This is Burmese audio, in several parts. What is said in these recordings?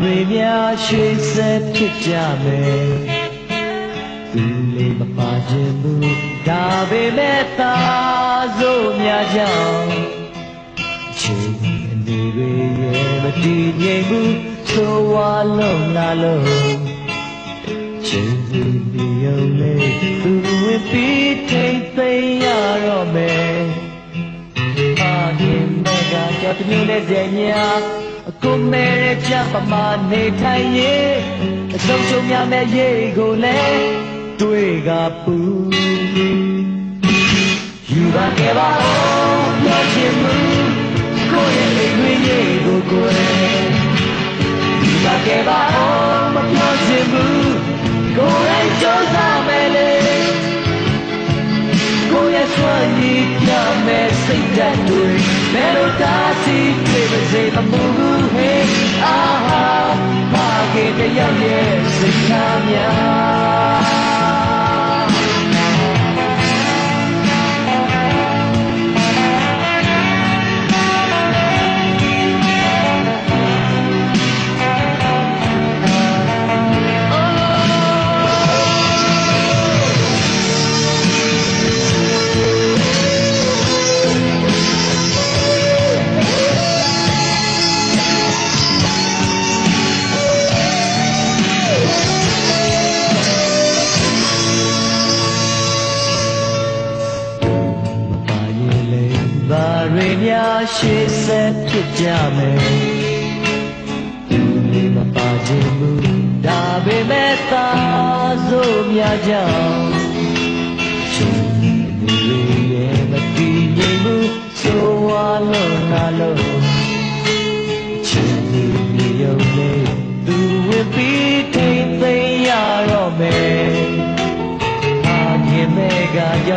တွေများရှေ့ဆက်ဖြစ်ကြမယ်သူလေးမပါခြင်းဘူးဒါပေမဲ့သာစိုးများကြောင့်ချိန်အနေတွေရဲ့မတည်ငြိမ်ဘူးဆိုဝါလုံးလာလုံးချိန် မျိုးနဲ့ဇေညာအကုမဲရဲ့ကြပမာနေထိုင်ရဲ့အဆုံးရှုံးများမဲ့ရေကိုလည်းတွေ့ကပူယူပါခဲ့ပါဦးပြောချင်မှုကိုယ့်ရဲ့အိမ်တွင်ရေကိုကိုယ်ယူပါခဲ့ပါဦးမပြောချင်ဘူးကိုယ်ရဲ့ကြိုးစားမယ်လေကိုယ့်ရဲ့စွမ်းရည်ပြ တွေမစေမမှုဘူးဟေးအာဟာမာကေတယောက်ရဲ့စိတ်ထားများ တွေများရှေ့ဆက်ဖြစ်ကြမယ်သူလေးမပါခြင်းဘူးဒါပေမဲ့သာစိုးများကြောင့်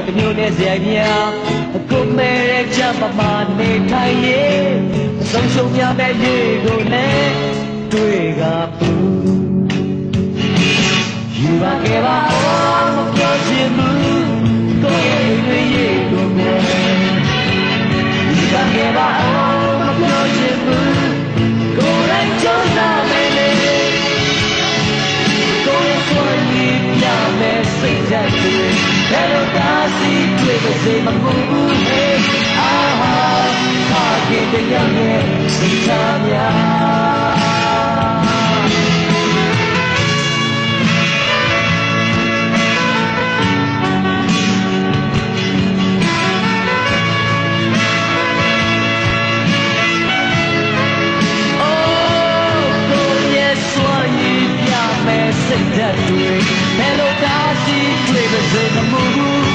တမျိုးနဲ့ဇေမြာအကုမဲရဲ့ကြပမာနေထိုင်ရဲ့အဆုံးရှုံးများမဲ့ရေကိုလည်းတွေ့ကပူယူပါခဲ့ပါ gì mà cũng hết à ha hoa kỳ tình yêu nghe xin cha nhà. Hello, Darcy, flavors in the mood.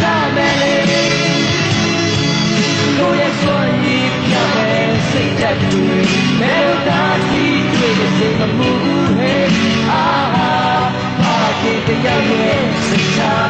the car.